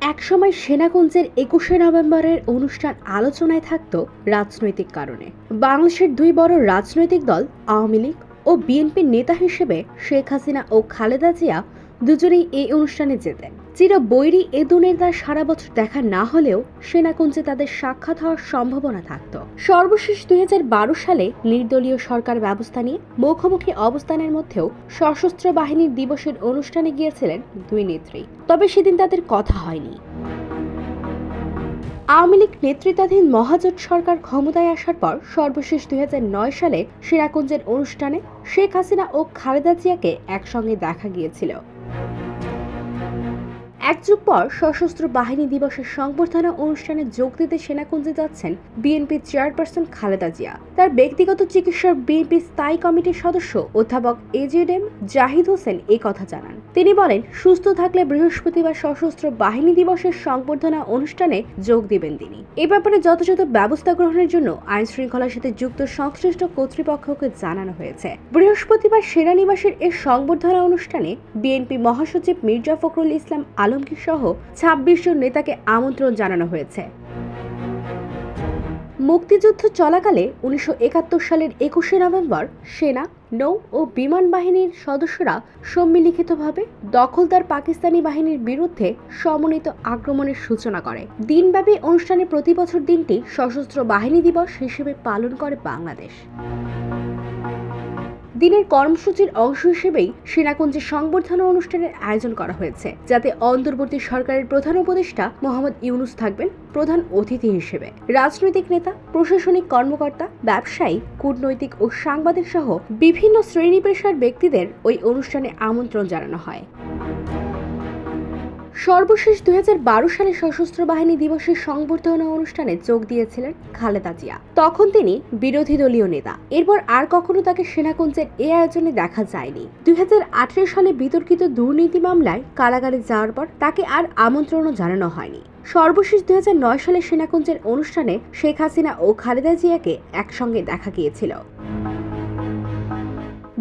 একসময় সেনাকুঞ্জের একুশে নভেম্বরের অনুষ্ঠান আলোচনায় থাকত রাজনৈতিক কারণে। বাংলাদেশের দুই বড় রাজনৈতিক দল, আওয়ামী লীগ ও বিএনপির নেতা হিসেবে শেখ হাসিনা ও খালেদা জিয়া দুজনেই এই অনুষ্ঠানে যেতেন। চির বৈরী এ দুনেতার সারা বছর দেখা না হলেও সেনাকুঞ্জে তাদের সাক্ষাৎ হওয়ার সম্ভাবনা থাকত। সর্বশেষ দুই হাজার বারো সালে নির্দলীয় সরকার ব্যবস্থা নিয়ে মুখোমুখি অবস্থানের মধ্যেও সশস্ত্র বাহিনীর দিবসের অনুষ্ঠানে গিয়েছিলেন দুই নেত্রী। তবে সেদিন তাদের কথা হয়নি। আওয়ামী লীগ নেতৃত্বাধীন মহাজোট সরকার ক্ষমতায় আসার পর সর্বশেষ দুই নয় সালে সেরাকুঞ্জের অনুষ্ঠানে শেখ হাসিনা ও খালেদা জিয়াকে একসঙ্গে দেখা গিয়েছিল। এক যুগ পর সশস্ত্র বাহিনী দিবসের সংবর্ধনা অনুষ্ঠানে যোগ দিতে সেনাকুঞ্জে যাচ্ছেন বিএনপির চেয়ারপারসন খালেদা জিয়া। তার ব্যক্তিগত চিকিৎসার বিএনপি স্থায়ী কমিটির সদস্য অধ্যাপক এজেডএম জাহিদ হোসেন এই কথা জানান। তিনি বলেন, সুস্থ থাকলে বৃহস্পতিবার সশস্ত্র বাহিনী দিবসের সংবর্ধনা অনুষ্ঠানে যোগ দিবেন তিনি। এ ব্যাপারে যথাযথ ব্যবস্থা গ্রহণের জন্য আইন শৃঙ্খলার সাথে যুক্ত সংশ্লিষ্ট কর্তৃপক্ষকে জানানো হয়েছে। বৃহস্পতিবার সেনানিবাসের এ সংবর্ধনা অনুষ্ঠানে বিএনপি মহাসচিব মির্জা ফখরুল ইসলাম আলমগীর সহ ছাব্বিশ জন নেতাকে আমন্ত্রণ জানানো হয়েছে। মুক্তিযুদ্ধ চলাকালে উনিশশো একাত্তর সালের একুশে নভেম্বর সেনা, নৌ ও বিমান বাহিনীর সদস্যরা সম্মিলিখিতভাবে দখলদার পাকিস্তানি বাহিনীর বিরুদ্ধে সমন্বিত আক্রমণের সূচনা করে। দিনব্যাপী অনুষ্ঠানে প্রতি বছর দিনটি সশস্ত্র বাহিনী দিবস হিসেবে পালন করে বাংলাদেশ। দিনের কর্মসূচির অংশ হিসেবেই সেনাকুঞ্জে সংবর্ধনা অনুষ্ঠানের আয়োজন করা হয়েছে, যাতে অন্তর্বর্তী সরকারের প্রধান উপদেষ্টা মোহাম্মদ ইউনুস থাকবেন প্রধান অতিথি হিসেবে। রাজনৈতিক নেতা, প্রশাসনিক কর্মকর্তা, ব্যবসায়ী, কূটনৈতিক ও সাংবাদিক সহ বিভিন্ন শ্রেণি পেশার ব্যক্তিদের ওই অনুষ্ঠানে আমন্ত্রণ জানানো হয়। সর্বশেষ দুই হাজার বারো সালে সশস্ত্র বাহিনী দিবসের সংবর্ধনা অনুষ্ঠানে যোগ দিয়েছিলেন খালেদা জিয়া। তখন তিনি বিরোধী দলীয় নেতা। এরপর আর কখনো তাকে সেনাকুঞ্জের এ আয়োজনে দেখা যায়নি। দু হাজার আঠেরো সালে বিতর্কিত দুর্নীতি মামলায় কারাগারে যাওয়ার পর তাকে আর আমন্ত্রণও জানানো হয়নি। সর্বশেষ দুই হাজার নয় সালে সেনাকুঞ্জের অনুষ্ঠানে শেখ হাসিনা ও খালেদা জিয়াকে একসঙ্গে দেখা গিয়েছিল।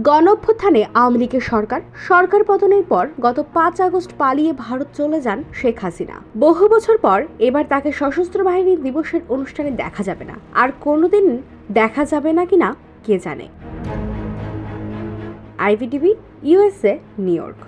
গণ অভ্যুত্থানে আওয়ামী লীগের সরকার সরকার পতনের পর গত পাঁচ আগস্ট পালিয়ে ভারত চলে যান শেখ হাসিনা। বহু বছর পর এবার তাকে সশস্ত্র বাহিনী দিবসের অনুষ্ঠানে দেখা যাবে না। আর কোনোদিন দেখা যাবে না কিনা কে জানে? IVTV USA New York.